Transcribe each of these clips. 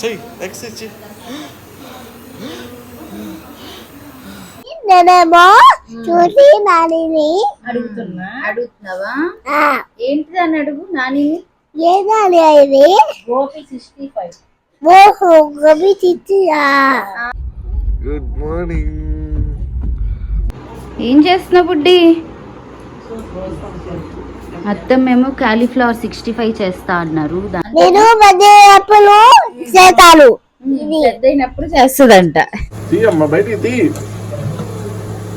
చెయ్యి ఎక్సైజ్ చెయ్యి నేనేమో చూసి నానిని. అడుగుతున్నా. అడుగుతున్నావా? ఆ, ఏంటిది అని అడుగు నాని. ఏదాని ఇది? Gobi sixty five. ఓహో గుడ్ మార్నింగ్ ఏం చేస్తున్నా బుడ్డి? అత్తమ్మేమో కాలీఫ్లవర్ సిక్స్టీ ఫైవ్ చేస్తా అన్నారు. నేను అప్పులు చేతాను పెద్దయినప్పుడు చేస్తుందంట. తీ అమ్మ బయటికి తీ.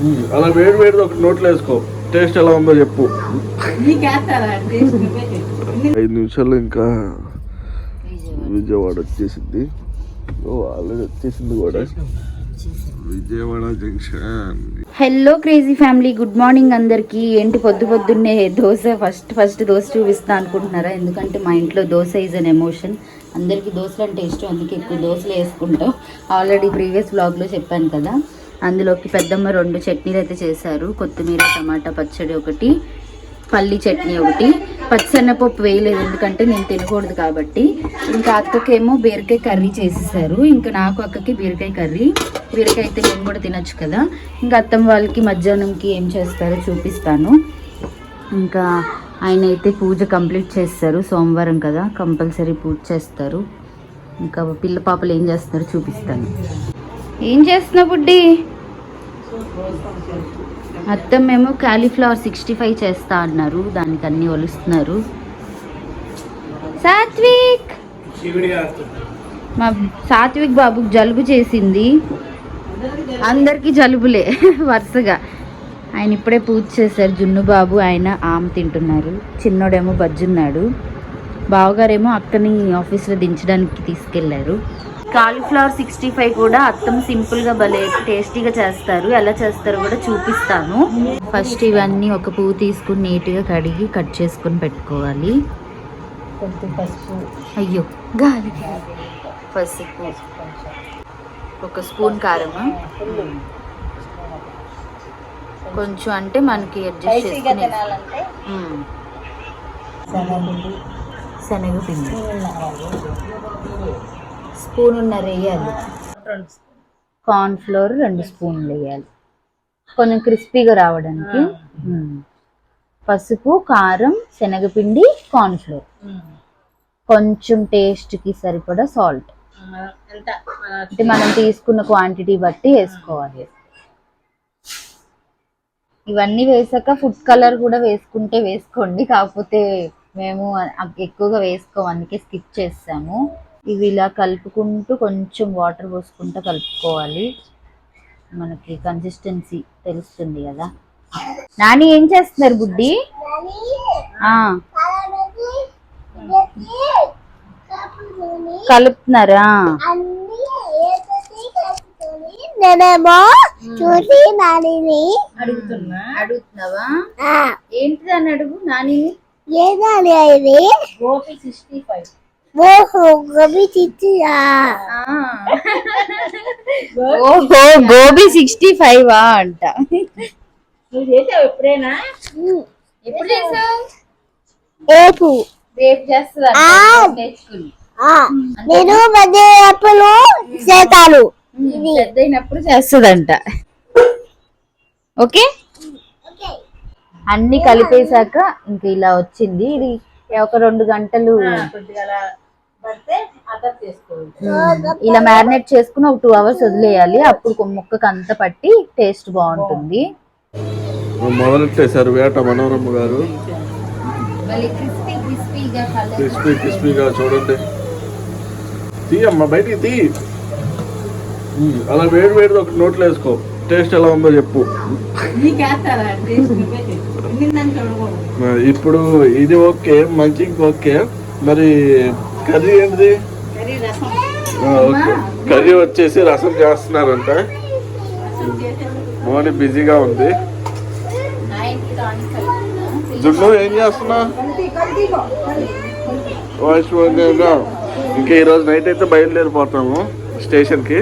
ఉమ్, అలా వేడి వేడి ఒక నోట్లో వేసుకో. టేస్ట్ ఎలా ఉందో చెప్పు. ఐదు నిమిషాలు ఇంకా విజయవాడ వచ్చేసింది. ఓ ఆల్రెడీ వచ్చేసింది కూడా. Hello crazy family good morning అందరికి. ఏంటి పొద్దు పొద్దున్నే దోశ ఫస్ట్ ఫస్ట్ దోశ చూపిస్తా అనుకుంటున్నారా? ఎందుకంటే మా ఇంట్లో దోశ ఈజ్ అన్ ఎమోషన్ అందరికీ దోశలు అంటే ఇష్టం అందుకే ఎక్కువ దోశలు వేసుకుంటాం. ఆల్రెడీ ప్రీవియస్ బ్లాగ్లో చెప్పాను కదా. అందులోకి పెద్దమ్మ రెండు చట్నీలు అయితే చేశారు. కొత్తిమీర టమాటా పచ్చడి ఒకటి. పల్లి చట్నీ ఒకటి పచ్చిసెన్నపప్పు వేయలేదు ఎందుకంటే నేను తినకూడదు కాబట్టి. ఇంకా అక్కకేమో బీరకాయ కర్రీ చేసేసారు. ఇంకా నాకు అక్కకి బీరకాయ కర్రీ బీరకాయ అయితే నేను కూడా తినొచ్చు కదా. ఇంకా అత్తమ్మ వాళ్ళకి మధ్యాహ్నంకి ఏం చేస్తారో చూపిస్తాను. ఇంకా ఆయన అయితే పూజ కంప్లీట్ చేస్తారు. సోమవారం కదా కంపల్సరీ పూజ చేస్తారు. ఇంకా పిల్ల పాపలు ఏం చేస్తారో చూపిస్తాను. ఏం చేస్తున్నావు బుడ్డి? అత్తమేమో క్యాలీఫ్లవర్ సిక్స్టీ ఫైవ్ చేస్తా అన్నారు. దానికి అన్ని ఒలుస్తున్నారు. సాత్విక్! మా సాత్విక్ బాబుకి జలుబు చేసింది. అందరికీ జలుబులే వరుసగా. ఆయన ఇప్పుడే పూజ చేశారు జున్ను బాబు. ఆయన ఆమె తింటున్నారు. చిన్నోడేమో బజ్జున్నాడు. బావగారేమో అక్కని ఆఫీస్లో దించడానికి తీసుకెళ్ళారు. కాలీఫ్లవర్ సిక్స్టీ ఫైవ్ కూడా అత్తం సింపుల్గా భలే టేస్టీగా చేస్తారు. ఎలా చేస్తారో కూడా చూపిస్తాను. ఫస్ట్ ఇవన్నీ ఒక పువ్వు తీసుకుని నీట్గా కడిగి కట్ చేసుకుని పెట్టుకోవాలి. అయ్యో గాలి. పసుపు. ఒక స్పూన్ కారమా కొంచెం అంటే మనకి అడ్జస్ట్ చేసుకుని మ్మ్. శనగపిండి స్పూనున్నర వేయాలి. కార్న్ ఫ్లోర్ రెండు స్పూన్లు వేయాలి. కొంచెం క్రిస్పీగా రావడానికి. పసుపు కారం శనగపిండి కార్న్ ఫ్లోర్. కొంచెం టేస్ట్కి సరిపడా సాల్ట్ అంటే మనం తీసుకున్న క్వాంటిటీ బట్టి వేసుకోవాలి. ఇవన్నీ వేసాక ఫుడ్ కలర్ కూడా వేసుకుంటే వేసుకోండి. కాకపోతే మేము ఎక్కువగా వేసుకోం అందుకే స్కిప్ చేస్తాము. ఇవి ఇలా కలుపుకుంటూ కొంచెం వాటర్ పోసుకుంటూ కలుపుకోవాలి. మనకి కన్సిస్టెన్సీ తెలుస్తుంది కదా. నాని ఏం చేస్తున్నారు బుడ్డి? ఆ, కలుపుతున్నారా? అన్ని ఏదైతే కలుపుకొని నేనేమో చూసి నానిని అడుగుతున్నా. అడుగుతున్నావా? ఆ, ఏంటిది అని అడుగు నాని ఏదాని గోపి సిక్స్టీ ఫైవ్. ఓహో గోబీ చిచ్చియా ఓహో గోబీ సిక్స్టీ ఫైవ్ అంట. నువ్వు చేసావు ఎప్పుడైనా? ఎప్పుడు చేసావు? ఏపు రేపు చేస్తుందా. నేర్చుకుని. ఆ, నేను అప్పులు చేతాను పెద్దయినప్పుడు చేస్తుందంట. ఓకే? అన్ని కలిపేశాక ఇంక ఇలా వచ్చింది. ఇది ఒక రెండు గంటలు కొద్దిగా అలా ఇలా మ్యారినేట్ చేసుకుని ఒక టూ అవర్స్ వదిలేయాలి. అప్పుడు ముక్కకు అంత పట్టి టేస్ట్ బాగుంటుంది. మొదలెట్టేశారు వేట మనోరమ్మ గారు. క్రిస్పీ క్రిస్పీగా చూడండి. తీ అమ్మ బయటికి తీ. ఉమ్, అలా వేడి వేడి ఒక నోట్లో వేసుకో. టేస్ట్ ఎలా ఉందో చెప్పు. ఇప్పుడు ఇది ఓకే మంచిగా ఓకే. మరి కర్రీ ఏంటిది? Curry okay. వచ్చేసి రసం చేస్తున్నారంట. మోని బిజీగా ఉంది. జున్ను ఏం చేస్తున్నా వాయిస్ ఇంకా ఈరోజు నైట్ అయితే బయలుదేరిపోతాము స్టేషన్కి.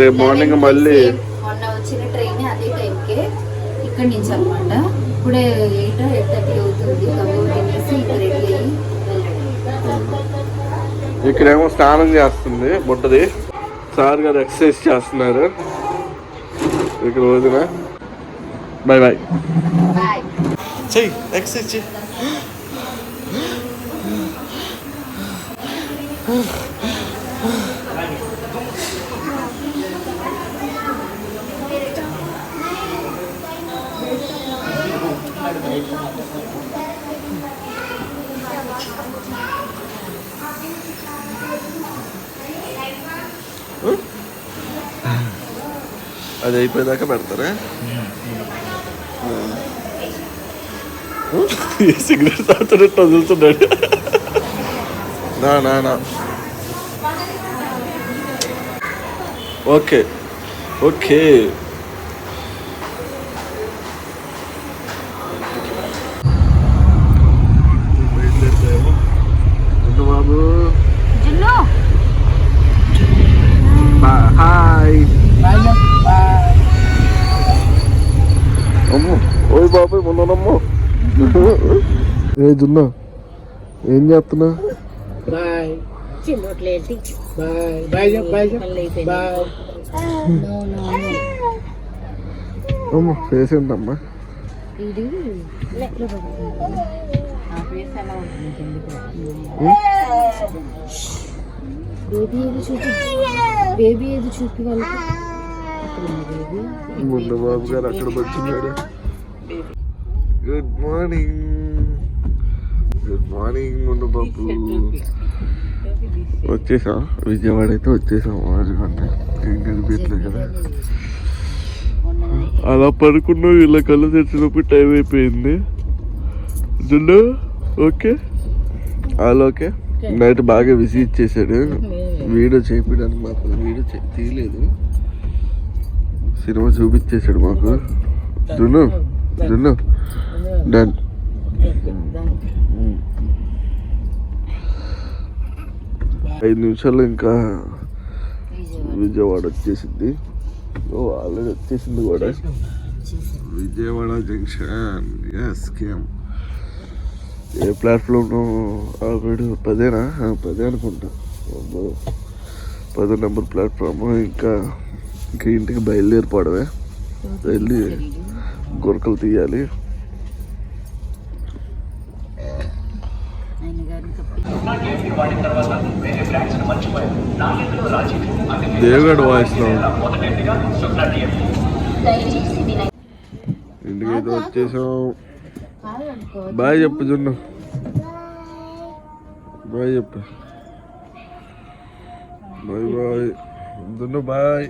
రేపు మార్నింగ్ మళ్ళీ మొన్న వచ్చిన ట్రైన్ అదే టైంకే ఇక్కడి నుంచి అనమాట ఇప్పుడే ఎయిట్ ఎయిట్ థర్టీ అవుతుంది. తినేసి ఇక్కడ ఇక్కడేమో స్నానం చేస్తుంది బుట్టది సార్ గారు ఎక్సర్సైజ్ చేస్తున్నారు. ఇక్కడ వదిన. బాయ్ బాయ్ చెయ్యి ఎక్సర్సైజ్ చెయ్యి. అది అయిపోయేదాకా పెడతారా సిగరెట్ తాగుతున్నట్టు వదులుతున్నాడు నా నా నా ఓకే ఓకే బయలుదేరిపోయాము బాబు జున్ను హాయ్ అమ్మో మొన్ననమ్మో ఏ జున్నా ఏం చేస్తున్నా? బాయ్. బాయ్. బాయ్ బాయ్ అమ్మో ఫేస్ ఏంటమ్మా? ఇది బేబీ ఏది చూపి? బేబీ ఏది చూపి వాళ్ళకి? ముందు బాబు గారు అక్కడ వచ్చినాడు గుడ్ మార్నింగ్ గుడ్ మార్నింగ్ ముందు బాబు వచ్చేసా విజయవాడ అయితే వచ్చేసాం వాజుగంట ఏం కనిపించలేదు కదా. అలా పడుకున్నా ఇలా కళ్ళు తెచ్చినప్పుడు టైం అయిపోయింది. జుండు ఓకే? All okay? నైట్ బాగా విజిట్ చేశాడు. వీడియో చేయించడానికి మాకు వీడియో తీయలేదు. సినిమా చూపించేశాడు మాకు. జున్ను జున్ను డన్ ఐదు నిమిషాలు ఇంకా విజయవాడ. వచ్చేసింది. ఓ ఆల్రెడీ వచ్చేసింది కూడా. Vijayawada junction. Yes came a platform already పదేనా? పదే అనుకుంటా. పదో నెంబర్ ప్లాట్ఫామ్. ఇంకా ఇంకా ఇంటికి బయలుదేరిపోవడమే వెళ్ళి గురకలు తీయాలి. దేవగడ్ వాయిస్లో. ఇంటికి అయితే వచ్చేసాం. బాయ్ చెప్పు జున్ను. బాయ్ చెప్పు. Bye bye. జున్ను బాయ్.